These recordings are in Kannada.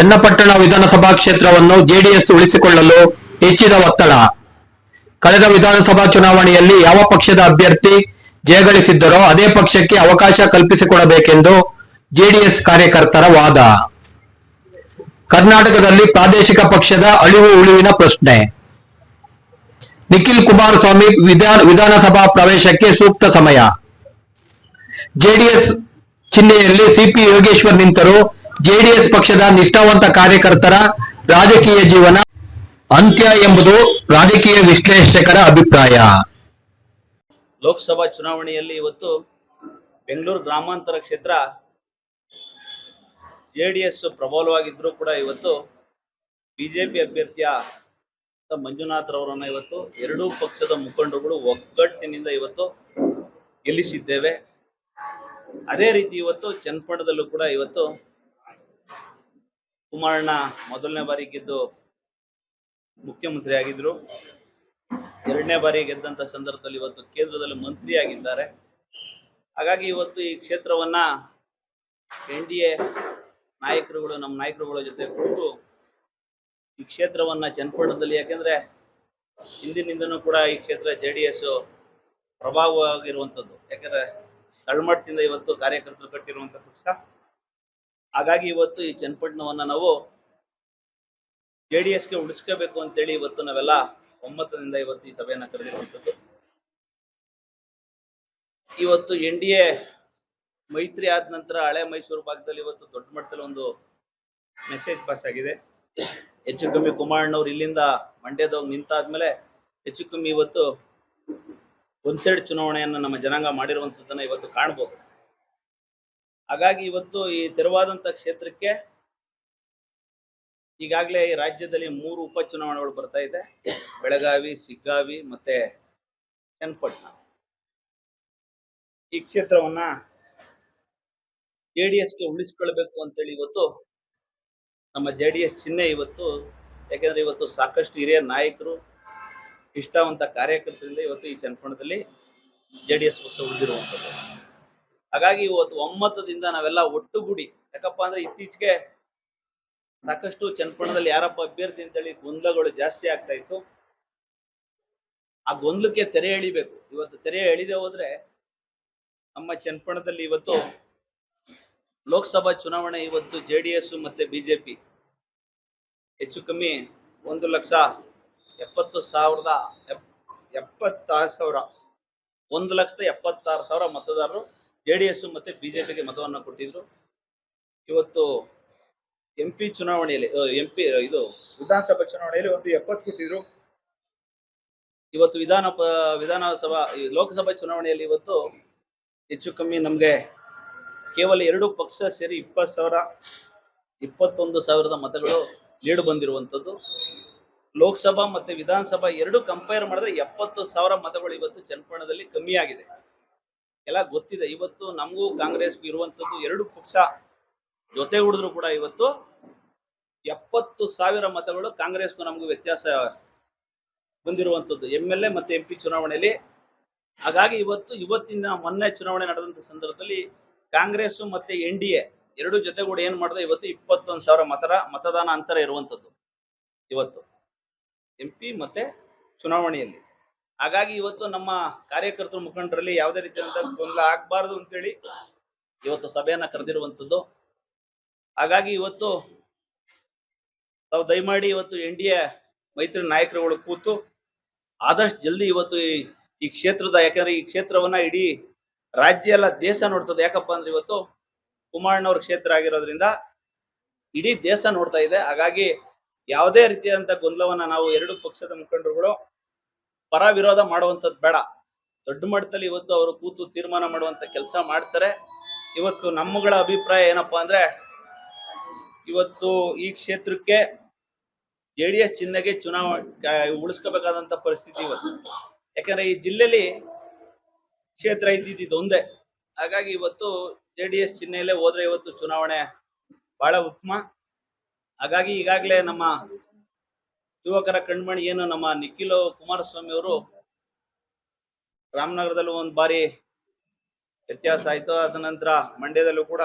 ಚನ್ನಪಟ್ಟಣ ವಿಧಾನಸಭಾ ಕ್ಷೇತ್ರವನ್ನು ಜೆಡಿಎಸ್ ಉಳಿಸಿಕೊಳ್ಳಲು ಹೆಚ್ಚಿದ ಒತ್ತಡ. ಕಳೆದ ವಿಧಾನಸಭಾ ಚುನಾವಣೆಯಲ್ಲಿ ಯಾವ ಪಕ್ಷದ ಅಭ್ಯರ್ಥಿ ಜಯಗಳಿಸಿದ್ದರೋ ಅದೇ ಪಕ್ಷಕ್ಕೆ ಅವಕಾಶ ಕಲ್ಪಿಸಿಕೊಡಬೇಕೆಂದು ಜೆಡಿಎಸ್ ಕಾರ್ಯಕರ್ತರ ವಾದ. ಕರ್ನಾಟಕದಲ್ಲಿ ಪ್ರಾದೇಶಿಕ ಪಕ್ಷದ ಅಳಿವು ಉಳಿವಿನ ಪ್ರಶ್ನೆ. ನಿಖಿಲ್ ಕುಮಾರಸ್ವಾಮಿ ವಿಧಾನ ವಿಧಾನಸಭಾ ಪ್ರವೇಶಕ್ಕೆ ಸೂಕ್ತ ಸಮಯ. ಜೆಡಿಎಸ್ ಚಿಹ್ನೆಯಲ್ಲಿ ಸಿಪಿ ಯೋಗೇಶ್ವರ್ ನಿಂತರು ಜೆಡಿಎಸ್ ಪಕ್ಷದ ನಿಷ್ಠಾವಂತ ಕಾರ್ಯಕರ್ತರ ರಾಜಕೀಯ ಜೀವನ ಅಂತ್ಯ ಎಂಬುದು ರಾಜಕೀಯ ವಿಶ್ಲೇಷಕರ ಅಭಿಪ್ರಾಯ. ಲೋಕಸಭಾ ಚುನಾವಣೆಯಲ್ಲಿ ಇವತ್ತು ಬೆಂಗಳೂರು ಗ್ರಾಮಾಂತರ ಕ್ಷೇತ್ರ ಜೆಡಿಎಸ್ ಪ್ರಬಲವಾಗಿದ್ರೂ ಕೂಡ ಇವತ್ತು ಬಿಜೆಪಿ ಅಭ್ಯರ್ಥಿಯ ಮಂಜುನಾಥ್ ರವರನ್ನ ಇವತ್ತು ಎರಡೂ ಪಕ್ಷದ ಮುಖಂಡರುಗಳು ಒಗ್ಗಟ್ಟಿನಿಂದ ಇವತ್ತು ಗೆಲ್ಲಿಸಿದ್ದೇವೆ. ಅದೇ ರೀತಿ ಇವತ್ತು ಚನ್ನಪಟ್ಟಣದಲ್ಲೂ ಕೂಡ ಇವತ್ತು ಕುಮಾರಣ್ಣ ಮೊದಲನೇ ಬಾರಿ ಗೆದ್ದು ಮುಖ್ಯಮಂತ್ರಿ ಆಗಿದ್ರು ಎರಡನೇ ಬಾರಿ ಗೆದ್ದಂತ ಸಂದರ್ಭದಲ್ಲಿ ಇವತ್ತು ಕೇಂದ್ರದಲ್ಲಿ ಮಂತ್ರಿ ಆಗಿದ್ದಾರೆ ಹಾಗಾಗಿ ಇವತ್ತು ಈ ಕ್ಷೇತ್ರವನ್ನ ಎನ್ ಡಿ ಎ ನಾಯಕರುಗಳು, ನಮ್ಮ ನಾಯಕರುಗಳ ಜೊತೆ ಕೂತು ಈ ಕ್ಷೇತ್ರವನ್ನ ಚನ್ನಪಟ್ಟಣದಲ್ಲಿ ಯಾಕೆಂದ್ರೆ ಹಿಂದಿನಿಂದನೂ ಕೂಡ ಈ ಕ್ಷೇತ್ರ ಜೆ ಡಿ ಎಸ್ ಪ್ರಭಾವವಾಗಿರುವಂಥದ್ದು ಯಾಕಂದ್ರೆ ತಳಮಟ್ಟದಿಂದ ಇವತ್ತು ಕಾರ್ಯಕರ್ತರು ಕಟ್ಟಿರುವಂತ ಪಕ್ಷ. ಹಾಗಾಗಿ ಇವತ್ತು ಈ ಚನ್ನಪಟ್ಟಣವನ್ನ ನಾವು ಜೆ ಡಿ ಎಸ್ಗೆ ಉಳಿಸ್ಕೋಬೇಕು ಅಂತೇಳಿ ಇವತ್ತು ನಾವೆಲ್ಲ ಒಮ್ಮತದಿಂದ ಇವತ್ತು ಈ ಸಭೆಯನ್ನ ಕರೆದಿರುವಂಥದ್ದು. ಇವತ್ತು ಎನ್ ಡಿ ಎ ಮೈತ್ರಿ ಆದ ನಂತರ ಹಳೆ ಮೈಸೂರು ಭಾಗದಲ್ಲಿ ಇವತ್ತು ದೊಡ್ಡ ಮಟ್ಟದಲ್ಲಿ ಒಂದು ಮೆಸೇಜ್ ಪಾಸ್ ಆಗಿದೆ. ಹೆಚ್ಚು ಕಮ್ಮಿ ಕುಮಾರಣ್ಣವ್ರು ಇಲ್ಲಿಂದ ಮಂಡ್ಯದೋಗಿ ನಿಂತಾದ್ಮೇಲೆ ಹೆಚ್ಚು ಕಮ್ಮಿ ಇವತ್ತು ಒಂದ್ಸೆಡ್ ಚುನಾವಣೆಯನ್ನ ನಮ್ಮ ಜನಾಂಗ ಮಾಡಿರುವಂತದ್ದನ್ನ ಇವತ್ತು ಕಾಣ್ಬೋದು. ಹಾಗಾಗಿ ಇವತ್ತು ಈ ತೆರವಾದಂತ ಕ್ಷೇತ್ರಕ್ಕೆ ಈಗಾಗಲೇ ಈ ರಾಜ್ಯದಲ್ಲಿ ಮೂರು ಉಪಚುನಾವಣೆಗಳು ಬರ್ತಾ ಇದೆ. ಬೆಳಗಾವಿ, ಸಿಗ್ಗಾವಿ ಮತ್ತೆ ಚನ್ನಪಟ್ಟಣ. ಈ ಕ್ಷೇತ್ರವನ್ನ ಜೆ ಡಿ ಎಸ್ಗೆ ಉಳಿಸ್ಕೊಳ್ಬೇಕು ಅಂತೇಳಿ ಇವತ್ತು ನಮ್ಮ ಜೆ ಡಿ ಎಸ್ ಚಿಹ್ನೆ ಇವತ್ತು, ಯಾಕೆಂದ್ರೆ ಇವತ್ತು ಸಾಕಷ್ಟು ಹಿರಿಯ ನಾಯಕರು, ಇಷ್ಟವಂತ ಕಾರ್ಯಕರ್ತರಿಂದ ಇವತ್ತು ಈ ಚನ್ನಪಟ್ಟಣದಲ್ಲಿ ಜೆ ಡಿ ಎಸ್ ಪಕ್ಷ ಉಳಿದಿರುವಂಥದ್ದು ಹಾಗಾಗಿ ಇವತ್ತು ಒಮ್ಮತದಿಂದ ನಾವೆಲ್ಲ ಒಟ್ಟುಗೂಡಿ, ಯಾಕಪ್ಪ ಅಂದ್ರೆ ಇತ್ತೀಚೆಗೆ ಸಾಕಷ್ಟು ಚನ್ನಪಟ್ಟಣದಲ್ಲಿ ಯಾರಪ್ಪ ಅಭ್ಯರ್ಥಿ ಅಂತೇಳಿ ಗೊಂದಲಗಳು ಜಾಸ್ತಿ ಆಗ್ತಾ ಇತ್ತು. ಆ ಗೊಂದಲಕ್ಕೆ ತೆರೆ ಎಳಿಬೇಕು. ಇವತ್ತು ತೆರೆ ಎಳಿದೆ ಹೋದ್ರೆ ನಮ್ಮ ಚನ್ನಪಟ್ಟಣದಲ್ಲಿ ಇವತ್ತು ಲೋಕಸಭಾ ಚುನಾವಣೆ, ಇವತ್ತು ಜೆ ಡಿ ಎಸ್ ಮತ್ತೆ ಬಿಜೆಪಿ ಹೆಚ್ಚು ಕಮ್ಮಿ ಒಂದು ಲಕ್ಷ ಎಪ್ಪತ್ತು ಸಾವಿರದ ಎಪ್- ಎಪ್ಪತ್ತಾರು ಸಾವಿರ, ಒಂದು ಲಕ್ಷದ ಎಪ್ಪತ್ತಾರು ಸಾವಿರ ಮತದಾರರು ಜೆ ಡಿ ಎಸ್ ಮತ್ತೆ ಬಿಜೆಪಿಗೆ ಮತವನ್ನ ಕೊಟ್ಟಿದ್ರು ಇವತ್ತು ಎಂ ಪಿ ಚುನಾವಣೆಯಲ್ಲಿ ಎಂ ಪಿ ಇದು ವಿಧಾನಸಭಾ ಚುನಾವಣೆಯಲ್ಲಿ ಒಂದು ಎಪ್ಪತ್ತು ಕೊಟ್ಟಿದ್ರು ಇವತ್ತು ವಿಧಾನ ವಿಧಾನಸಭಾ ಲೋಕಸಭಾ ಚುನಾವಣೆಯಲ್ಲಿ ಇವತ್ತು ಹೆಚ್ಚು ಕಮ್ಮಿ ನಮಗೆ ಕೇವಲ ಎರಡು ಪಕ್ಷ ಸೇರಿ ಇಪ್ಪತ್ತು ಸಾವಿರ ಇಪ್ಪತ್ತೊಂದು ಸಾವಿರದ ಮತಗಳು ನೀಡು ಬಂದಿರುವಂಥದ್ದು. ಲೋಕಸಭಾ ಮತ್ತೆ ವಿಧಾನಸಭಾ ಎರಡು ಕಂಪೇರ್ ಮಾಡಿದ್ರೆ ಎಪ್ಪತ್ತು ಸಾವಿರ ಮತಗಳು ಇವತ್ತು ಚನ್ನಪಟ್ಟಣದಲ್ಲಿ ಕಮ್ಮಿ ಆಗಿದೆ ಎಲ್ಲ ಗೊತ್ತಿದೆ. ಇವತ್ತು ನಮಗೂ ಕಾಂಗ್ರೆಸ್ಗೂ ಇರುವಂತದ್ದು ಎರಡು ಪಕ್ಷ ಜೊತೆ ಹುಡಿದ್ರು ಕೂಡ ಇವತ್ತು ಎಪ್ಪತ್ತು ಸಾವಿರ ಮತಗಳು ಕಾಂಗ್ರೆಸ್ಗೂ ನಮಗೂ ವ್ಯತ್ಯಾಸ ಬಂದಿರುವಂತದ್ದು. ಎಂ ಎಲ್ ಎ ಮತ್ತೆ ಎಂ ಪಿ ಚುನಾವಣೆಯಲ್ಲಿ. ಹಾಗಾಗಿ ಇವತ್ತು ಇವತ್ತಿನ ಮೊನ್ನೆ ಚುನಾವಣೆ ನಡೆದಂತ ಸಂದರ್ಭದಲ್ಲಿ ಕಾಂಗ್ರೆಸ್ ಮತ್ತೆ ಎನ್ ಡಿ ಎ ಎರಡು ಜೊತೆಗೂಡಿ ಏನ್ ಮಾಡಿದೆ ಇವತ್ತು ಇಪ್ಪತ್ತೊಂದು ಸಾವಿರ ಮತರ ಮತದಾನ ಅಂತರ ಇರುವಂತದ್ದು ಇವತ್ತು. ಎಂ ಮತ್ತೆ ಚುನಾವಣೆಯಲ್ಲಿ. ಹಾಗಾಗಿ ಇವತ್ತು ನಮ್ಮ ಕಾರ್ಯಕರ್ತರು ಮುಖಂಡರಲ್ಲಿ ಯಾವುದೇ ರೀತಿಯಾದಂತಹ ಗೊಂದಲ ಆಗ್ಬಾರ್ದು ಅಂತೇಳಿ ಇವತ್ತು ಸಭೆಯನ್ನ ಕರೆದಿರುವಂತದ್ದು. ಹಾಗಾಗಿ ಇವತ್ತು ತಾವು ದಯಮಾಡಿ ಇವತ್ತು ಎನ್ ಡಿ ಎ ಮೈತ್ರಿ ನಾಯಕರುಗಳು ಕೂತು ಆದಷ್ಟು ಜಲ್ದಿ ಇವತ್ತು ಈ ಕ್ಷೇತ್ರದ, ಯಾಕಂದ್ರೆ ಈ ಕ್ಷೇತ್ರವನ್ನ ಇಡೀ ರಾಜ್ಯ ಎಲ್ಲ ದೇಶ ನೋಡ್ತದೆ. ಯಾಕಪ್ಪ ಅಂದ್ರೆ ಇವತ್ತು ಕುಮಾರಣ್ಣವ್ರ ಕ್ಷೇತ್ರ ಆಗಿರೋದ್ರಿಂದ ಇಡೀ ದೇಶ ನೋಡ್ತಾ ಇದೆ. ಹಾಗಾಗಿ ಯಾವುದೇ ರೀತಿಯಾದಂತ ಗೊಂದಲವನ್ನ ನಾವು ಎರಡು ಪಕ್ಷದ ಮುಖಂಡರುಗಳು ಪರ ವಿರೋಧ ಮಾಡುವಂಥದ್ದು ಬೇಡ. ದೊಡ್ಡ ಮಟ್ಟದಲ್ಲಿ ಇವತ್ತು ಅವರು ಕೂತು ತೀರ್ಮಾನ ಮಾಡುವಂತ ಕೆಲಸ ಮಾಡ್ತಾರೆ. ಇವತ್ತು ನಮ್ಮಗಳ ಅಭಿಪ್ರಾಯ ಏನಪ್ಪಾ ಅಂದ್ರೆ, ಇವತ್ತು ಈ ಕ್ಷೇತ್ರಕ್ಕೆ ಜೆ ಡಿ ಎಸ್ ಚಿಹ್ನೆಗೆ ಚುನಾವಣೆ ಉಳಿಸ್ಕೋಬೇಕಾದಂತ ಪರಿಸ್ಥಿತಿ ಇವತ್ತು. ಯಾಕಂದ್ರೆ ಈ ಜಿಲ್ಲೆಯಲ್ಲಿ ಕ್ಷೇತ್ರ ಇದ್ದಿದ್ದು ಒಂದೇ. ಹಾಗಾಗಿ ಇವತ್ತು ಜೆ ಡಿ ಎಸ್ ಚಿಹ್ನೆಯಲ್ಲೇ ಹೋದ್ರೆ ಇವತ್ತು ಚುನಾವಣೆ ಬಹಳ ಉತ್ತಮ ಹಾಗಾಗಿ ಈಗಾಗಲೇ ನಮ್ಮ ಯುವಕರ ಕಣ್ಮಣಿ ಏನು ನಮ್ಮ ನಿಖಿಲ್ ಕುಮಾರಸ್ವಾಮಿ ಅವರು? ರಾಮನಗರದಲ್ಲೂ ಒಂದು ಬಾರಿ ವ್ಯತ್ಯಾಸ ಆಯ್ತು. ಅದ ನಂತರ ಮಂಡ್ಯದಲ್ಲೂ ಕೂಡ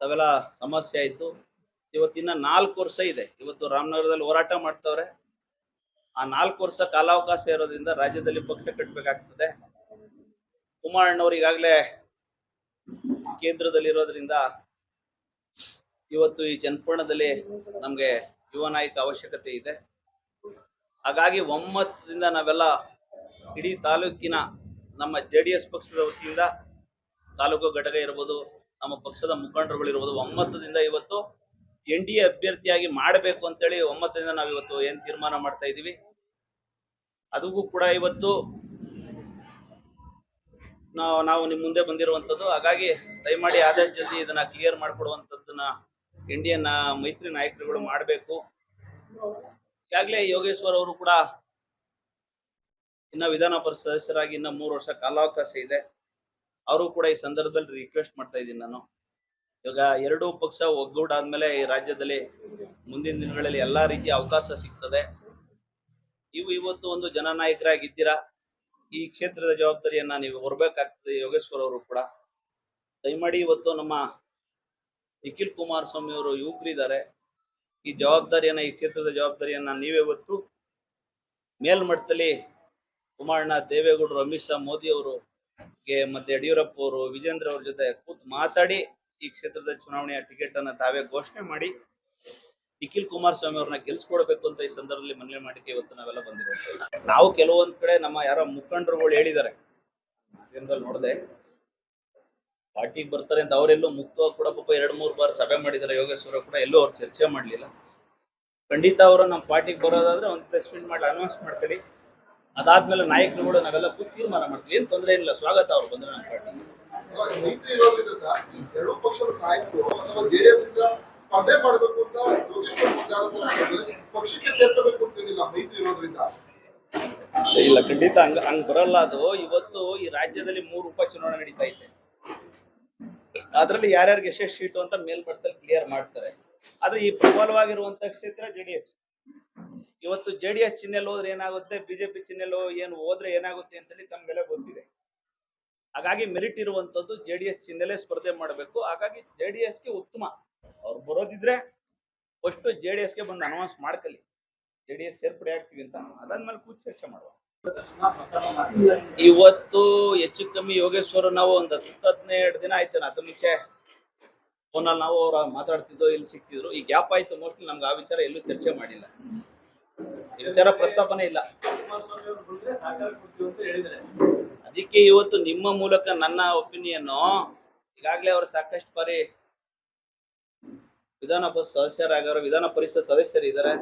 ಅವೆಲ್ಲ ಸಮಸ್ಯೆ ಆಯ್ತು. ಇವತ್ತಿನ ನಾಲ್ಕು ವರ್ಷ ಇದೆ. ಇವತ್ತು ರಾಮನಗರದಲ್ಲಿ ಹೋರಾಟ ಮಾಡ್ತವ್ರೆ. ಆ ನಾಲ್ಕು ವರ್ಷ ಕಾಲಾವಕಾಶ ಇರೋದ್ರಿಂದ ರಾಜ್ಯದಲ್ಲಿ ಪಕ್ಷ ಕಟ್ಟಬೇಕಾಗ್ತದೆ ಕುಮಾರಣ್ಣವ್ರು ಈಗಾಗಲೇ ಕೇಂದ್ರದಲ್ಲಿ ಇರೋದ್ರಿಂದ ಇವತ್ತು ಈ ಚನ್ನಪಟ್ಟಣದಲ್ಲಿ ನಮ್ಗೆ ಯುವ ನಾಯಕ ಅವಶ್ಯಕತೆ ಇದೆ. ಹಾಗಾಗಿ ಒಮ್ಮತದಿಂದ ನಾವೆಲ್ಲ ಇಡೀ ತಾಲೂಕಿನ ನಮ್ಮ ಜೆ ಡಿ ಎಸ್ ಪಕ್ಷದ ವತಿಯಿಂದ ತಾಲೂಕು ಘಟಕ ಇರ್ಬೋದು, ನಮ್ಮ ಪಕ್ಷದ ಮುಖಂಡರುಗಳಿರ್ಬೋದು ಒಮ್ಮತದಿಂದ ಇವತ್ತು ಎನ್ ಡಿ ಎ ಅಭ್ಯರ್ಥಿಯಾಗಿ ಮಾಡಬೇಕು ಅಂತೇಳಿ ಒಮ್ಮತದಿಂದ ನಾವು ಇವತ್ತು ಏನು ತೀರ್ಮಾನ ಮಾಡ್ತಾ ಇದ್ದೀವಿ ಅದಕ್ಕೂ ಕೂಡ ಇವತ್ತು ನಾವು ನಾವು ನಿಮ್ ಮುಂದೆ ಬಂದಿರುವಂಥದ್ದು. ಹಾಗಾಗಿ ದಯಮಾಡಿ ಆದಷ್ಟು ಜಲ್ದಿ ಇದನ್ನ ಕ್ಲಿಯರ್ ಮಾಡ್ಕೊಡುವಂತದ್ದನ್ನ ಇಂಡಿಯನ್ ಮೈತ್ರಿ ನಾಯಕರುಗಳು ಮಾಡಬೇಕು. ಈಗಾಗಲೇ ಯೋಗೇಶ್ವರ್ ಅವರು ಕೂಡ ಇನ್ನ ವಿಧಾನ ಪರಿಷತ್ ಸದಸ್ಯರಾಗಿ ಇನ್ನ ಮೂರು ವರ್ಷ ಕಾಲಾವಕಾಶ ಇದೆ. ಅವರು ಕೂಡ ಈ ಸಂದರ್ಭದಲ್ಲಿ ರಿಕ್ವೆಸ್ಟ್ ಮಾಡ್ತಾ ಇದ್ದೀನಿ ನಾನು. ಇವಾಗ ಎರಡೂ ಪಕ್ಷ ಒಗ್ಗೂಡಾದ್ಮೇಲೆ ಈ ರಾಜ್ಯದಲ್ಲಿ ಮುಂದಿನ ದಿನಗಳಲ್ಲಿ ಎಲ್ಲಾ ರೀತಿಯ ಅವಕಾಶ ಸಿಗ್ತದೆ. ನೀವು ಇವತ್ತು ಒಂದು ಜನನಾಯಕರಾಗಿದ್ದೀರಾ? ಈ ಕ್ಷೇತ್ರದ ಜವಾಬ್ದಾರಿಯನ್ನ ನೀವು ಹೊರಬೇಕಾಗ್ತದೆ ಯೋಗೇಶ್ವರ್ ಅವರು ಕೂಡ. ದಯಮಾಡಿ ಇವತ್ತು ನಮ್ಮ ನಿಖಿಲ್ ಕುಮಾರಸ್ವಾಮಿ ಅವರು ಯುವಕರಿದ್ದಾರೆ. ಈ ಜವಾಬ್ದಾರಿಯನ್ನ, ಈ ಕ್ಷೇತ್ರದ ಜವಾಬ್ದಾರಿಯನ್ನ ನೀವೇ ಹೊತ್ತು ಮೇಲ್ಮಟ್ಟದಲ್ಲಿ ಕುಮಾರಣ್ಣ ದೇವೇಗೌಡರು ಅಮಿತ್ ಶಾ ಮೋದಿ ಅವರು ಮತ್ತೆ ಯಡಿಯೂರಪ್ಪ ಅವರು, ವಿಜೇಂದ್ರ ಅವ್ರ ಜೊತೆ ಕೂತು ಮಾತಾಡಿ ಈ ಕ್ಷೇತ್ರದ ಚುನಾವಣೆಯ ಟಿಕೆಟ್ ಅನ್ನ ತಾವೇ ಘೋಷಣೆ ಮಾಡಿ ನಿಖಿಲ್ ಕುಮಾರಸ್ವಾಮಿ ಅವ್ರನ್ನ ಗೆಲ್ಸ್ಕೊಡ್ಬೇಕು ಅಂತ ಈ ಸಂದರ್ಭದಲ್ಲಿ ಮನವಿ ಮಾಡಿಕೆ ಇವತ್ತು ನಾವೆಲ್ಲ ಬಂದಿರೋ ನಾವು ಕೆಲವೊಂದ್ ಕಡೆ ನಮ್ಮ ಯಾರೋ ಮುಖಂಡರುಗಳು ಹೇಳಿದ್ದಾರೆ. ನೋಡಿದೆ. ಪಾರ್ಟಿಗೆ ಬರ್ತಾರೆ ಅಂತ ಅವರೆಲ್ಲೂ ಮುಕ್ತವಾಗಿ ಕೂಡ ಪಾಪ ಎರಡ್ ಮೂರು ಬಾರಿ ಸಭೆ ಮಾಡಿದ್ದಾರೆ ಯೋಗೇಶ್ವರ ಕೂಡ ಎಲ್ಲೂ ಅವ್ರು ಚರ್ಚೆ ಮಾಡ್ಲಿಲ್ಲ. ಖಂಡಿತ ಅವರು ನಮ್ಮ ಪಾರ್ಟಿಗೆ ಬರೋದಾದ್ರೆ ಒಂದು ಪ್ರೆಸ್ ಮೀಟ್ ಮಾಡಿ ಅನೌನ್ಸ್ ಮಾಡ್ಕೊಳ್ಳಿ. ಅದಾದ್ಮೇಲೆ ನಾಯಕರುಗಳು ನಾವೆಲ್ಲ ಕೂತ್ ತೀರ್ಮಾನ ಮಾಡ್ತೀವಿ, ಏನು ತೊಂದರೆ ಇಲ್ಲ, ಸ್ವಾಗತ ಅವ್ರು ಬಂದ್ರೆ ನಮ್ಮ ಪಾರ್ಟಿಗೆ ಇಲ್ಲ, ಖಂಡಿತ ಹಂಗ ಹಂಗ್ ಬರಲ್ಲ ಅದು. ಇವತ್ತು ಈ ರಾಜ್ಯದಲ್ಲಿ ಮೂರು ಉಪಚುನಾವಣೆ ನಡೀತಾ ಇದೆ. ಅದ್ರಲ್ಲಿ ಯಾರ್ಯಾರಿಗೆ ಎಷ್ಟೆಷ್ಟು ಸೀಟು ಅಂತ ಮೇಲ್ಮಟ್ಟದಲ್ಲಿ ಕ್ಲಿಯರ್ ಮಾಡ್ತಾರೆ. ಆದ್ರೆ ಈ ಪ್ರಬಲವಾಗಿರುವಂತ ಕ್ಷೇತ್ರ ಜೆಡಿಎಸ್ ಇವತ್ತು ಜೆಡಿಎಸ್ ಚಿಹ್ನೆಲ್ ಹೋದ್ರೆ ಏನಾಗುತ್ತೆ? ಬಿಜೆಪಿ ಚಿಹ್ನೆಲ್ ಏನು ಹೋದ್ರೆ ಏನಾಗುತ್ತೆ ಅಂತೇಳಿ ತಮ್ಗೆಲ್ಲ ಗೊತ್ತಿದೆ. ಹಾಗಾಗಿ ಮೆರಿಟ್ ಇರುವಂತದ್ದು ಜೆಡಿಎಸ್ ಚಿಹ್ನೆಲೆ ಸ್ಪರ್ಧೆ ಮಾಡಬೇಕು. ಹಾಗಾಗಿ ಜೆಡಿಎಸ್ಗೆ ಉತ್ತಮ. ಅವ್ರು ಬರೋದಿದ್ರೆ ಫಸ್ಟ್ ಜೆಡಿಎಸ್ಗೆ ಬಂದು ಅನೌನ್ಸ್ ಮಾಡ್ಕಲಿ. ಜೆಡಿಎಸ್ ಸೇರ್ಪಡೆ ಆಗ್ತೀವಿ ಅಂತ. ಅದಾದ್ಮೇಲೆ ಕೂತ್ ಚರ್ಚೆ ಮಾಡುವ. ಇವತ್ತು ಹೆಚ್ಚು ಕಮ್ಮಿ ಯೋಗೇಶ್ವರ ನಾವು ಒಂದ್ ಹತ್ತು ಹದಿನೆರಡು ದಿನ ಆಯ್ತು ಅದ ಮುಂಚೆ. ಫೋನಲ್ಲಿ ನಾವು ಅವ್ರ ಮಾತಾಡ್ತಿದ್ದೋ ಇಲ್ಲಿ ಸಿಕ್ತಿದ್ರು. ಈ ಗ್ಯಾಪ್ ಆಯ್ತು ಮೋಸ್ಟ್ಲಿ ನಮ್ಗೆ ಆ ವಿಚಾರ ಎಲ್ಲೂ ಚರ್ಚೆ ಮಾಡಿಲ್ಲ. ಈ ವಿಚಾರ ಪ್ರಸ್ತಾಪನೆ ಇಲ್ಲ. ಅದಕ್ಕೆ ಇವತ್ತು ನಿಮ್ಮ ಮೂಲಕ ನನ್ನ ಒಪಿನಿಯನ್ ಈಗಾಗಲೇ ಅವರು ಸಾಕಷ್ಟು ಬಾರಿ ವಿಧಾನ ಪರಿಷತ್ ಸದಸ್ಯರಾಗವರು ವಿಧಾನ ಪರಿಷತ್ ಸದಸ್ಯರಿದ್ದಾರೆ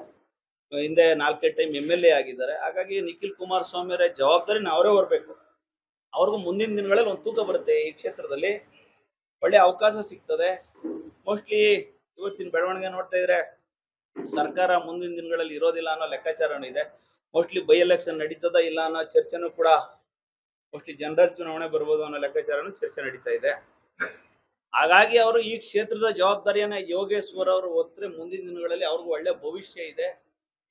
ಹಿಂದೆ ನಾಲ್ಕೈದು ಟೈಮ್ ಎಂ ಎಲ್ ಎ ಆಗಿದ್ದಾರೆ. ಹಾಗಾಗಿ ನಿಖಿಲ್ ಕುಮಾರಸ್ವಾಮಿಯವರ ಜವಾಬ್ದಾರಿನ ಅವರೇ ಹೊರಬೇಕು. ಅವ್ರಿಗೂ ಮುಂದಿನ ದಿನಗಳಲ್ಲಿ ಒಂದು ತೂಕ ಬರುತ್ತೆ ಈ ಕ್ಷೇತ್ರದಲ್ಲಿ. ಒಳ್ಳೆ ಅವಕಾಶ ಸಿಗ್ತದೆ. ಮೋಸ್ಟ್ಲಿ ಇವತ್ತಿನ ಬೆಳವಣಿಗೆ ನೋಡ್ತಾ ಇದ್ರೆ ಸರ್ಕಾರ ಮುಂದಿನ ದಿನಗಳಲ್ಲಿ ಇರೋದಿಲ್ಲ ಅನ್ನೋ ಲೆಕ್ಕಾಚಾರನೂ ಇದೆ. ಮೋಸ್ಟ್ಲಿ ಬೈ ಎಲೆಕ್ಷನ್ ನಡೀತದ ಇಲ್ಲ ಅನ್ನೋ ಚರ್ಚೆನೂ ಕೂಡ ಮೋಸ್ಟ್ಲಿ ಜನರಲ್ ಚುನಾವಣೆ ಬರ್ಬೋದು ಅನ್ನೋ ಲೆಕ್ಕಾಚಾರನೂ ಚರ್ಚೆ ನಡೀತಾ ಇದೆ. ಹಾಗಾಗಿ ಅವರು ಈ ಕ್ಷೇತ್ರದ ಜವಾಬ್ದಾರಿಯನ್ನ ಯೋಗೇಶ್ವರ್ ಅವರು ಒತ್ತರೆ ಮುಂದಿನ ದಿನಗಳಲ್ಲಿ ಅವ್ರಿಗೂ ಒಳ್ಳೆ ಭವಿಷ್ಯ ಇದೆ.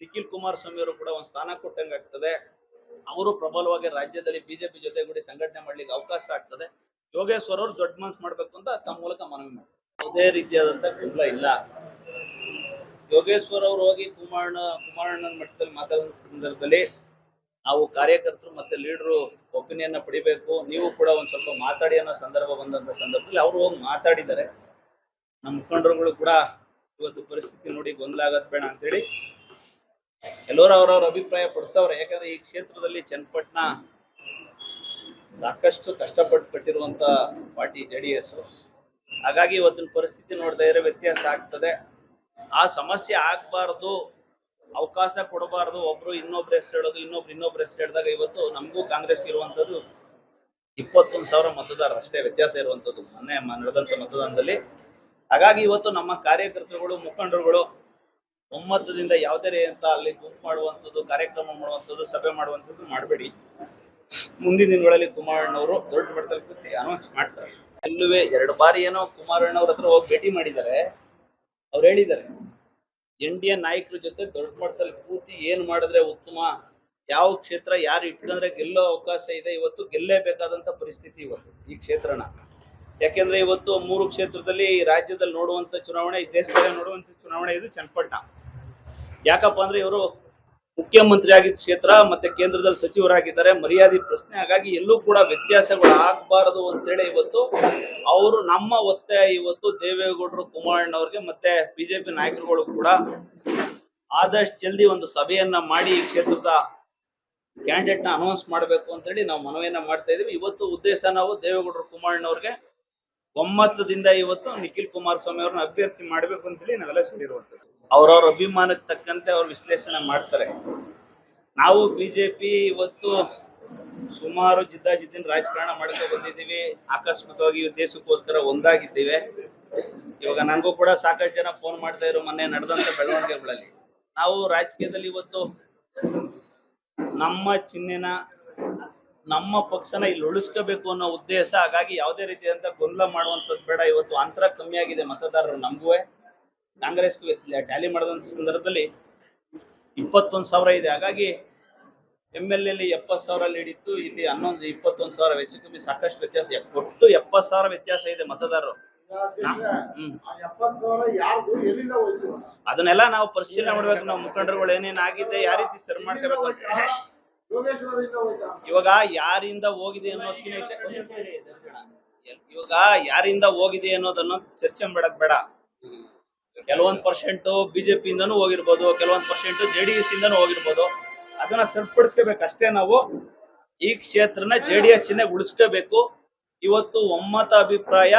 ನಿಖಿಲ್ ಕುಮಾರಸ್ವಾಮಿ ಅವರು ಕೂಡ ಒಂದು ಸ್ಥಾನ ಕೊಟ್ಟಂಗೆ ಆಗ್ತದೆ. ಅವರು ಪ್ರಬಲವಾಗಿ ರಾಜ್ಯದಲ್ಲಿ ಬಿಜೆಪಿ ಜೊತೆಗೂಡಿ ಸಂಘಟನೆ ಮಾಡ್ಲಿಕ್ಕೆ ಅವಕಾಶ ಆಗ್ತದೆ. ಯೋಗೇಶ್ವರ್ ಅವರು ದೊಡ್ಡ ಮನ್ಸು ಮಾಡ್ಬೇಕು ಅಂತ ತಮ್ಮ ಮೂಲಕ ಮನವಿ ಮಾಡ್ತಾರೆ. ಯಾವುದೇ ರೀತಿಯಾದಂತ ಗೊಂದಲ ಇಲ್ಲ. ಯೋಗೇಶ್ವರ್ ಅವರು ಹೋಗಿ ಕುಮಾರಣ್ಣ, ಕುಮಾರಣ್ಣನ ಮಟ್ಟದಲ್ಲಿ ಮಾತಾಡೋ ಸಂದರ್ಭದಲ್ಲಿ ನಾವು ಕಾರ್ಯಕರ್ತರು ಮತ್ತೆ ಲೀಡರು ಒಪಿನಿಯನ್ನ ಪಡಿಬೇಕು. ನೀವು ಕೂಡ ಒಂದ್ ಸ್ವಲ್ಪ ಮಾತಾಡಿ ಅನ್ನೋ ಸಂದರ್ಭ ಬಂದಂತ ಸಂದರ್ಭದಲ್ಲಿ ಅವರು ಹೋಗಿ ಮಾತಾಡಿದ್ದಾರೆ. ನಮ್ಮ ಮುಖಂಡರುಗಳು ಕೂಡ ಇವತ್ತು ಪರಿಸ್ಥಿತಿ ನೋಡಿ ಗೊಂದಲ ಆಗದ್ ಬೇಡ ಅಂತೇಳಿ ಎಲ್ಲರೂ ಅವರವ್ರ ಅಭಿಪ್ರಾಯ ಪಡಿಸವ್ರೆ. ಯಾಕಂದ್ರೆ ಈ ಕ್ಷೇತ್ರದಲ್ಲಿ ಚನ್ನಪಟ್ಟಣ ಸಾಕಷ್ಟು ಕಷ್ಟಪಟ್ಟು ಕಟ್ಟಿರುವಂತ ಪಾರ್ಟಿ ಜೆ ಡಿ ಎಸ್ ಹಾಗಾಗಿ ಇವತ್ತಿನ ಪರಿಸ್ಥಿತಿ ನೋಡ್ತಾ ಇದ್ರೆ ವ್ಯತ್ಯಾಸ ಆಗ್ತದೆ. ಆ ಸಮಸ್ಯೆ ಆಗ್ಬಾರ್ದು, ಅವಕಾಶ ಕೊಡಬಾರ್ದು. ಒಬ್ರು ಇನ್ನೊಬ್ರು ಹೆಸರು ಹೇಳೋದು, ಇನ್ನೊಬ್ರು ಇನ್ನೊಬ್ರು ಹೆಸರು ಹೇಳಿದಾಗ ಇವತ್ತು ನಮಗೂ ಕಾಂಗ್ರೆಸ್ಗೆ ಇರುವಂತದ್ದು ಇಪ್ಪತ್ತೊಂದು ಸಾವಿರ ಮತದಾರರು ಅಷ್ಟೇ ವ್ಯತ್ಯಾಸ ಇರುವಂತದ್ದು ಮೊನ್ನೆ ನಡೆದಂತ ಮತದಾನದಲ್ಲಿ. ಹಾಗಾಗಿ ಇವತ್ತು ನಮ್ಮ ಕಾರ್ಯಕರ್ತರುಗಳು, ಮುಖಂಡರುಗಳು ಒಮ್ಮತದಿಂದ ಯಾವುದೇ ಅಂತ ಅಲ್ಲಿ ಗುಂಪು ಮಾಡುವಂಥದ್ದು, ಕಾರ್ಯಕ್ರಮ ಮಾಡುವಂಥದ್ದು, ಸಭೆ ಮಾಡುವಂಥದ್ದು ಮಾಡಬೇಡಿ. ಮುಂದಿನ ದಿನಗಳಲ್ಲಿ ಕುಮಾರಣ್ಣವರು ದೊಡ್ಡ ಮಟ್ಟದಲ್ಲಿ ಕೂತಿ ಅನೌನ್ಸ್ ಮಾಡ್ತಾರೆ. ಎಲ್ಲುವೆ ಎರಡು ಬಾರಿ ಏನೋ ಕುಮಾರಣ್ಣವ್ರ ಹತ್ರ ಹೋಗಿ ಭೇಟಿ ಮಾಡಿದ್ದಾರೆ. ಅವ್ರು ಹೇಳಿದ್ದಾರೆ, ಎನ್ ಡಿ ಎ ನಾಯಕರ ಜೊತೆ ದೊಡ್ಡ ಮಟ್ಟದಲ್ಲಿ ಕೂತಿ ಏನ್ ಮಾಡಿದ್ರೆ ಉತ್ತಮ, ಯಾವ ಕ್ಷೇತ್ರ ಯಾರು ಇಟ್ಕಂದ್ರೆ ಗೆಲ್ಲೋ ಅವಕಾಶ ಇದೆ, ಇವತ್ತು ಗೆಲ್ಲೇಬೇಕಾದಂತ ಪರಿಸ್ಥಿತಿ ಇವತ್ತು ಈ ಕ್ಷೇತ್ರನ. ಯಾಕೆಂದ್ರೆ ಇವತ್ತು ಮೂರು ಕ್ಷೇತ್ರದಲ್ಲಿ ರಾಜ್ಯದಲ್ಲಿ ನೋಡುವಂತ ಚುನಾವಣೆ, ಈ ದೇಶದಲ್ಲಿ ನೋಡುವಂತ ಚುನಾವಣೆ ಇದು ಚನ್ನಪಟ್ಟಣ. ಯಾಕಪ್ಪ ಅಂದ್ರೆ ಇವರು ಮುಖ್ಯಮಂತ್ರಿ ಆಗಿದ್ದ ಕ್ಷೇತ್ರ ಮತ್ತೆ ಕೇಂದ್ರದಲ್ಲಿ ಸಚಿವರಾಗಿದ್ದಾರೆ. ಮರ್ಯಾದೆ ಪ್ರಶ್ನೆ. ಹಾಗಾಗಿ ಎಲ್ಲೂ ಕೂಡ ವ್ಯತ್ಯಾಸಗಳು ಆಗ್ಬಾರದು ಅಂತೇಳಿ ಇವತ್ತು ಅವರು ನಮ್ಮ ಒತ್ತಾಯ ಇವತ್ತು ದೇವೇಗೌಡರು ಕುಮಾರಣ್ಣವ್ರಿಗೆ ಮತ್ತೆ ಬಿಜೆಪಿ ನಾಯಕರುಗಳು ಕೂಡ ಆದಷ್ಟು ಜಲ್ದಿ ಒಂದು ಸಭೆಯನ್ನ ಮಾಡಿ ಈ ಕ್ಷೇತ್ರದ ಕ್ಯಾಂಡಿಡೇಟ್ನ ಅನೌನ್ಸ್ ಮಾಡಬೇಕು ಅಂತೇಳಿ ನಾವು ಮನವಿಯನ್ನ ಮಾಡ್ತಾ ಇದೀವಿ. ಇವತ್ತು ಉದ್ದೇಶ ನಾವು ದೇವೇಗೌಡರು ಕುಮಾರಣ್ಣವ್ರಿಗೆ ಒಮ್ಮತದಿಂದ ಇವತ್ತು ನಿಖಿಲ್ ಕುಮಾರಸ್ವಾಮಿ ಅವ್ರನ್ನ ಅಭ್ಯರ್ಥಿ ಮಾಡ್ಬೇಕು ಅಂತೇಳಿ ನಾವೆಲ್ಲ ಸೇರಿರುವಂತದ್ದು ಅವ್ರವ್ರ ಅಭಿಮಾನಕ್ಕೆ ತಕ್ಕಂತೆ ಅವ್ರು ವಿಶ್ಲೇಷಣೆ ಮಾಡ್ತಾರೆ. ನಾವು ಬಿಜೆಪಿ ಇವತ್ತು ಸುಮಾರು ಜಿದ್ದಾಜಿದ್ದಿನ ರಾಜಕಾರಣ ಮಾಡ್ತಾ ಬಂದಿದ್ದೀವಿ. ಆಕಸ್ಮಿಕವಾಗಿ ದೇಶಕ್ಕೋಸ್ಕರ ಒಂದಾಗಿದ್ದೇವೆ. ಇವಾಗ ನನಗೂ ಕೂಡ ಸಾಕಷ್ಟು ಜನ ಫೋನ್ ಮಾಡ್ತಾ ಇರೋ ಮೊನ್ನೆ ನಡೆದಂತ ಬೆಳವಣಿಗೆಗಳಲ್ಲಿ. ನಾವು ರಾಜಕೀಯದಲ್ಲಿ ಇವತ್ತು ನಮ್ಮ ಚಿಹ್ನೆನ ನಮ್ಮ ಪಕ್ಷನ ಇಲ್ಲಿ ಉಳಿಸ್ಕೋಬೇಕು ಅನ್ನೋ ಉದ್ದೇಶ, ಹಾಗಾಗಿ ಯಾವುದೇ ರೀತಿಯಾದಂಥ ಗೊಂದಲ ಮಾಡುವಂಥದ್ದು ಬೇಡ. ಇವತ್ತು ಅಂತರ ಕಮ್ಮಿ ಆಗಿದೆ ಮತದಾರರು ನಮಗೂ ಕಾಂಗ್ರೆಸ್ಗೂ ಟ್ಯಾಲಿ ಮಾಡಿದಂತ ಸಂದರ್ಭದಲ್ಲಿ ಇಪ್ಪತ್ತೊಂದು ಸಾವಿರ ಇದೆ. ಹಾಗಾಗಿ ಎಂ ಎಲ್ ಎಲ್ಲಿ ಎಪ್ಪತ್ತು ಸಾವಿರ ಲೀಡಿತ್ತು ಇಲ್ಲಿ ಹನ್ನೊಂದು ಇಪ್ಪತ್ತೊಂದು ಸಾವಿರ ಹೆಚ್ಚು ಕಮ್ಮಿ ಸಾಕಷ್ಟು ವ್ಯತ್ಯಾಸ ಒಟ್ಟು ಎಪ್ಪತ್ತು ಸಾವಿರ ವ್ಯತ್ಯಾಸ ಇದೆ ಮತದಾರರು. ಅದನ್ನೆಲ್ಲ ನಾವು ಪರಿಶೀಲನೆ ಮಾಡ್ಬೇಕು. ನಾವು ಮುಖಂಡರುಗಳು ಏನೇನ್ ಆಗಿದೆ ಯಾವ ರೀತಿ ಸರಿ ಮಾಡ್ಕೋಬೇಕು ಇವಾಗ ಯಾರಿಂದ ಹೋಗಿದೆ ಅನ್ನೋದಕ್ಕಿಂತ ಇವಾಗ ಯಾರಿಂದ ಹೋಗಿದೆ ಅನ್ನೋದನ್ನ ಚರ್ಚೆ ಮಾಡಕ್ ಬೇಡ. ಕೆಲವೊಂದ್ ಪರ್ಸೆಂಟ್ ಬಿಜೆಪಿ ಇಂದನೂ ಹೋಗಿರ್ಬೋದು, ಕೆಲವೊಂದು ಪರ್ಸೆಂಟ್ ಜೆ ಡಿ ಎಸ್ ಇಂದನೂ ಹೋಗಿರ್ಬೋದು. ಅದನ್ನ ಸರಿಪಡಿಸ್ಕೋಬೇಕು ಅಷ್ಟೇ ನಾವು. ಈ ಕ್ಷೇತ್ರನ ಜೆ ಡಿ ಎಸ್ ಉಳಿಸ್ಕೋಬೇಕು. ಇವತ್ತು ಒಮ್ಮತ ಅಭಿಪ್ರಾಯ,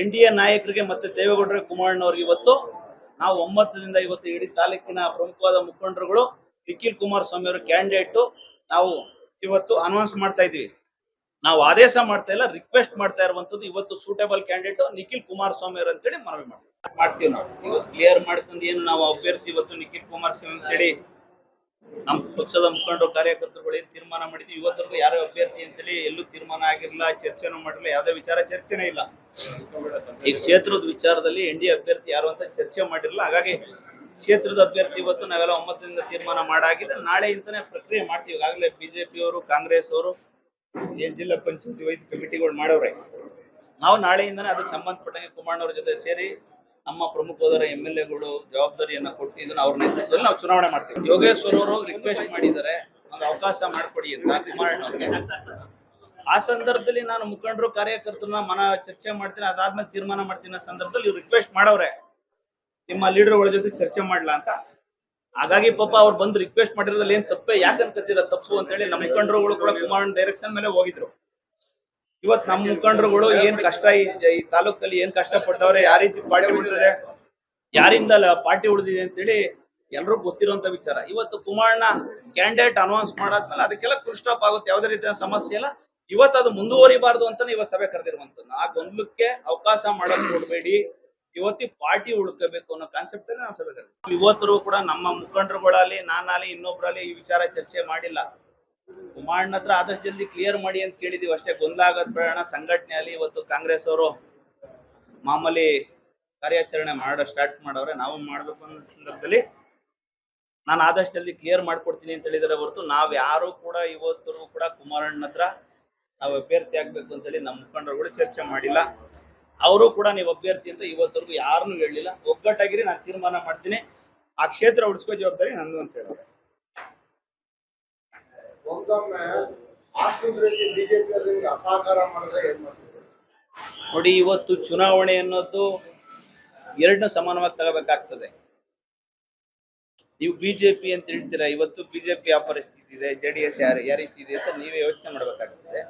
ಎನ್ ಡಿ ಎ ನಾಯಕರಿಗೆ ಮತ್ತೆ ದೇವೇಗೌಡರ ಕುಮಾರಣ್ಣವ್ರಿಗೆ ಇವತ್ತು. ನಾವು ಒಮ್ಮತದಿಂದ ಇವತ್ತು ಇಡೀ ತಾಲೂಕಿನ ಪ್ರಮುಖವಾದ ಮುಖಂಡರುಗಳು ನಿಖಿಲ್ ಕುಮಾರಸ್ವಾಮಿ ಅವರ ಕ್ಯಾಂಡಿಡೇಟ್ ನಾವು ಇವತ್ತು ಅನೌನ್ಸ್ ಮಾಡ್ತಾ ಇದೀವಿ ನಾವು ಆದೇಶ ಮಾಡ್ತಾ ಇಲ್ಲ ರಿಕ್ವೆಸ್ಟ್ ಮಾಡ್ತಾ ಇರುವಂತದ್ದು ಇವತ್ತು ಸೂಟೇಬಲ್ ಕ್ಯಾಂಡಿಡೇಟ್ ನಿಖಿಲ್ ಕುಮಾರಸ್ವಾಮಿ ಅವರು ಅಂತೇಳಿ ಮನವಿ ಮಾಡ್ತೀವಿ. ಮಾಡ್ತೀವಿ ನಾವು. ಇವತ್ತು ಕ್ಲಿಯರ್ ಮಾಡ್ಕೊಂಡು ಏನು ನಾವು ಅಭ್ಯರ್ಥಿ ಇವತ್ತು ನಿಖಿಲ್ ಕುಮಾರಸ್ವಾಮಿ ಅಂತೇಳಿ ನಮ್ಮ ಪಕ್ಷದ ಮುಖಂಡರು, ಕಾರ್ಯಕರ್ತರುಗಳು ಏನು ತೀರ್ಮಾನ ಮಾಡಿದ್ವಿ. ಇವತ್ತರೆಗೂ ಯಾರು ಅಭ್ಯರ್ಥಿ ಅಂತೇಳಿ ಎಲ್ಲೂ ತೀರ್ಮಾನ ಆಗಿರಲಿಲ್ಲ, ಚರ್ಚೆನೂ ಮಾಡಿಲ್ಲ ಯಾವುದೇ ವಿಚಾರ ಚರ್ಚೆನೇ ಇಲ್ಲ. ಈ ಕ್ಷೇತ್ರದ ವಿಚಾರದಲ್ಲಿ ಎನ್ ಡಿ ಅಭ್ಯರ್ಥಿ ಯಾರು ಅಂತ ಚರ್ಚೆ ಮಾಡಿರಲಿಲ್ಲ. ಹಾಗಾಗಿ ಕ್ಷೇತ್ರದ ಅಭ್ಯರ್ಥಿ ಇವತ್ತು ನಾವೆಲ್ಲ ಒಂಬತ್ತರಿಂದ ತೀರ್ಮಾನ ಮಾಡಾಗಿದೆ. ಇಂತಾನೆ ಪ್ರಕ್ರಿಯೆ ಮಾಡ್ತೀವಿ. ಈಗಾಗಲೇ ಬಿಜೆಪಿ ಅವರು, ಕಾಂಗ್ರೆಸ್ ಅವರು, ಏನ್ ಜಿಲ್ಲಾ ಪಂಚಾಯತಿ ವೈದ್ಯ ಕಮಿಟಿಗಳು ಮಾಡವ್ರೆ. ನಾವು ನಾಳೆಯಿಂದನೇ ಅದಕ್ಕೆ ಸಂಬಂಧಪಟ್ಟಂಗೆ ಕುಮಾರಣ್ಣವ್ರ ಜೊತೆ ಸೇರಿ ನಮ್ಮ ಪ್ರಮುಖವಾದ ಎಂ ಎಲ್ ಎಗಳು ಜವಾಬ್ದಾರಿಯನ್ನ ಕೊಟ್ಟು ಅವ್ರ ನೇತೃತ್ವದಲ್ಲಿ ನಾವು ಚುನಾವಣೆ ಮಾಡ್ತೀವಿ. ಯೋಗೇಶ್ವರ್ ಅವರು ರಿಕ್ವೆಸ್ಟ್ ಮಾಡಿದ್ದಾರೆ. ಒಂದು ಅವಕಾಶ ಮಾಡಿಕೊಡಿ ಅಂತ ಕುಮಾರಣ್ಣವ್ರಿಗೆ ಆ ಸಂದರ್ಭದಲ್ಲಿ ನಾನು ಮುಖಂಡರು, ಕಾರ್ಯಕರ್ತರನ್ನ ಮನ ಚರ್ಚೆ ಮಾಡ್ತೀನಿ, ಅದಾದ್ಮೇಲೆ ತೀರ್ಮಾನ ಮಾಡ್ತೀನಿ ಅನ್ನೋ ಸಂದರ್ಭದಲ್ಲಿ ಇವ್ರು ರಿಕ್ವೆಸ್ಟ್ ಮಾಡವ್ರೆ. ನಿಮ್ಮ ಲೀಡರ್ಗಳ ಜೊತೆ ಚರ್ಚೆ ಮಾಡ್ಲಾ ಅಂತ. ಹಾಗಾಗಿ ಪಾಪ ಅವ್ರು ಬಂದು ರಿಕ್ವೆಸ್ಟ್ ಮಾಡಿರೋದ್ರಲ್ಲಿ ಏನ್ ತಪ್ಪೇ? ಯಾಕಂತ ಅನ್ಕತ್ತೀರ ತಪ್ಪು ಅಂತೇಳಿ ನಮ್ಮ ಮುಖಂಡರುಗಳು ಕೂಡ ಕುಮಾರಣ್ಣ ಡೈರೆಕ್ಷನ್ ಮೇಲೆ ಹೋಗಿದ್ರು. ಇವತ್ ನಮ್ಮ ಮುಖಂಡರುಗಳು ಏನ್ ಕಷ್ಟ ಈ ತಾಲೂಕಲ್ಲಿ ಏನ್ ಕಷ್ಟ ಪಟ್ಟವ್ರೆ ಯಾವ ರೀತಿ ಪಾರ್ಟಿ ಉಳಿದಿದೆ? ಯಾರಿಂದ ಪಾರ್ಟಿ ಉಳಿದಿದೆ ಅಂತೇಳಿ ಎಲ್ರೂ ಗೊತ್ತಿರುವಂತ ವಿಚಾರ. ಇವತ್ತು ಕುಮಾರಣ್ಣ ಕ್ಯಾಂಡಿಡೇಟ್ ಅನೌನ್ಸ್ ಮಾಡಾದ್ಮೇಲೆ ಅದಕ್ಕೆಲ್ಲ ಸ್ಟಾಪ್ ಆಗುತ್ತೆ. ಯಾವುದೇ ರೀತಿಯ ಸಮಸ್ಯೆ ಇಲ್ಲ. ಇವತ್ತು ಅದು ಮುಂದುವರಿಬಾರ್ದು ಅಂತಾನೆ ಇವತ್ತು ಸಭೆ ಕರೆದಿರುವಂತದ್ದು. ಆ ಗೊಂದಲಕ್ಕೆ ಅವಕಾಶ ಮಾಡಕ್ ಕೊಡಬೇಡಿ ಇವತ್ತಿ ಪಾರ್ಟಿ ಉಳ್ಕೋಬೇಕು ಅನ್ನೋ ಕಾನ್ಸೆಪ್ಟ್ ನಾವು ಸಭೆ ಕರೆದಿದ್ದೀವಿ. ಇವತ್ತರೂ ಕೂಡ ನಮ್ಮ ಮುಖಂಡರುಗಳಲ್ಲಿ ನಾನಾಲಿ ಇನ್ನೊಬ್ಬರಲ್ಲಿ ಈ ವಿಚಾರ ಚರ್ಚೆ ಮಾಡಿಲ್ಲ. ಕುಮಾರಣ್ಣ ಹತ್ರ ಆದಷ್ಟು ಜಲ್ದಿ ಕ್ಲಿಯರ್ ಮಾಡಿ ಅಂತ ಕೇಳಿದೀವಿ ಅಷ್ಟೇ. ಗೊಂದಲ ಆಗೋದ್ ಸಂಘಟನೆ ಅಲ್ಲಿ ಇವತ್ತು ಕಾಂಗ್ರೆಸ್ ಅವರು ಮಾಮೂಲಿ ಕಾರ್ಯಾಚರಣೆ ಮಾಡೋ ಸ್ಟಾರ್ಟ್ ಮಾಡವ್ರೆ. ನಾವು ಮಾಡ್ಬೇಕು ಅನ್ನೋ ಸಂದರ್ಭದಲ್ಲಿ ನಾನು ಆದಷ್ಟು ಜಲ್ದಿ ಕ್ಲಿಯರ್ ಮಾಡ್ಕೊಡ್ತೀನಿ ಅಂತ ಹೇಳಿದರೆ ಹೊರತು ನಾವ್ ಯಾರು ಕೂಡ ಇವತ್ತು ಕೂಡ ಕುಮಾರಣ್ಣ ಹತ್ರ ನಾವು ಅಭ್ಯರ್ಥಿ ಆಗ್ಬೇಕು ಅಂತೇಳಿ ನಮ್ಮ ಕೂಡ ಚರ್ಚೆ ಮಾಡಿಲ್ಲ. ಅವರು ಕೂಡ ನೀವು ಅಭ್ಯರ್ಥಿ ಅಂತ ಇವತ್ತರೆಗೂ ಯಾರನ್ನೂ ಹೇಳಲಿಲ್ಲ. ಒಗ್ಗಟ್ಟಾಗಿರಿ, ನಾನು ತೀರ್ಮಾನ ಮಾಡ್ತೀನಿ. ಆ ಕ್ಷೇತ್ರ ಉಳಿಸ್ಕೋ ಜವಾಬ್ದಾರಿ ನಂದು ಅಂತ ಹೇಳಿದ್ರೆ ಒಂದೊಮ್ಮೆ ಆಸ್ಪತ್ರೆಗೆ ಬಿಜೆಪಿ ಅಲ್ಲಿ ಅಸಹಕಾರ ಮಾಡಿದ್ರೆ ಏನ್ ಮಾಡ್ತೀವಿ ನೋಡಿ, ಇವತ್ತು ಚುನಾವಣೆ ಅನ್ನೋದು ಎರಡನ್ನೂ ಸಮಾನವಾಗಿ ತಗೋಬೇಕಾಗ್ತದೆ. ನೀವು ಬಿಜೆಪಿ ಅಂತ ಹೇಳ್ತೀರಾ, ಇವತ್ತು ಬಿಜೆಪಿ ಯಾವ ಪರಿಸ್ಥಿತಿ ಇದೆ ಜೆ ಡಿ ಎಸ್ ಯಾರು ಯಾವ ರೀತಿ ಇದೆ ಅಂತ ನೀವೇ ಯೋಚನೆ ಮಾಡ್ಬೇಕಾಗ್ತದೆ.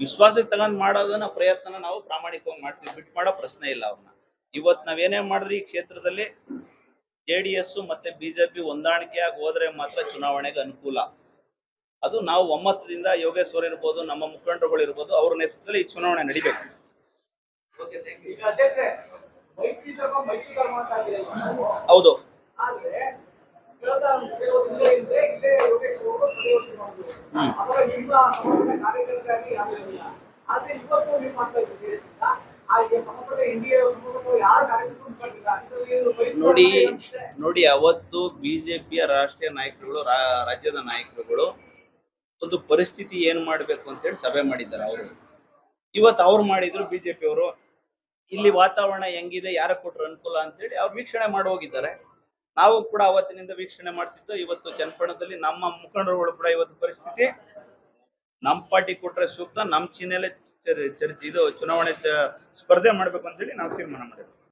ವಿಶ್ವಾಸಕ್ಕೆ ತಗೊಂಡು ಮಾಡೋದನ್ನ ಪ್ರಯತ್ನ ನಾವು ಪ್ರಾಮಾಣಿಕವಾಗಿ ಮಾಡ್ತೀವಿ, ಬಿಟ್ಟು ಮಾಡೋ ಪ್ರಶ್ನೆ ಇಲ್ಲ ಅವ್ರನ್ನ. ಇವತ್ತು ನಾವೇನೇ ಮಾಡಿದ್ರಿ ಈ ಕ್ಷೇತ್ರದಲ್ಲಿ ಜೆ ಡಿ ಎಸ್ ಮತ್ತೆ ಬಿಜೆಪಿ ಹೊಂದಾಣಿಕೆಯಾಗಿ ಹೋದ್ರೆ ಮಾತ್ರ ಚುನಾವಣೆಗೆ ಅನುಕೂಲ. ಅದು ನಾವು ಒಮ್ಮತದಿಂದ ಯೋಗೇಶ್ವರ್ ಇರ್ಬೋದು ನಮ್ಮ ಮುಖಂಡರುಗಳು ಇರ್ಬೋದು ಅವ್ರ ನೇತೃತ್ವದಲ್ಲಿ ಈ ಚುನಾವಣೆ ನಡಿಬೇಕು. ಹೌದು. ನೋಡಿ ನೋಡಿ ಅವತ್ತು ಬಿಜೆಪಿಯ ರಾಷ್ಟ್ರೀಯ ನಾಯಕರುಗಳು ರಾಜ್ಯದ ನಾಯಕರುಗಳು ಪರಿಸ್ಥಿತಿ ಏನ್ ಮಾಡ್ಬೇಕು ಅಂತ ಹೇಳಿ ಸಭೆ ಮಾಡಿದ್ದಾರೆ ಅವರು. ಇವತ್ತು ಅವ್ರು ಮಾಡಿದ್ರು ಬಿಜೆಪಿ ಅವರು, ಇಲ್ಲಿ ವಾತಾವರಣ ಹೆಂಗಿದೆ, ಯಾರ ಕೊಟ್ರು ಅನುಕೂಲ ಅಂತೇಳಿ ಅವ್ರು ವೀಕ್ಷಣೆ ಮಾಡಿ ಹೋಗಿದ್ದಾರೆ. ನಾವು ಕೂಡ ಅವತ್ತಿನಿಂದ ವೀಕ್ಷಣೆ ಮಾಡ್ತಿದ್ದು, ಇವತ್ತು ಚನ್ನಪಟ್ಟಣದಲ್ಲಿ ನಮ್ಮ ಮುಖಂಡರುಗಳು ಕೂಡ ಇವತ್ತು ಪರಿಸ್ಥಿತಿ, ನಮ್ಮ ಪಾರ್ಟಿ ಕೊಟ್ರೆ ಸೂಕ್ತ, ನಮ್ಮ ಚಿಹ್ನೆಲೆ ಚರ್- ಚರ್ಚೆ ಇದು ಚುನಾವಣೆ ಸ್ಪರ್ಧೆ ಮಾಡ್ಬೇಕು ಅಂತೇಳಿ ನಾವು ತೀರ್ಮಾನ ಮಾಡಿದ್ವಿ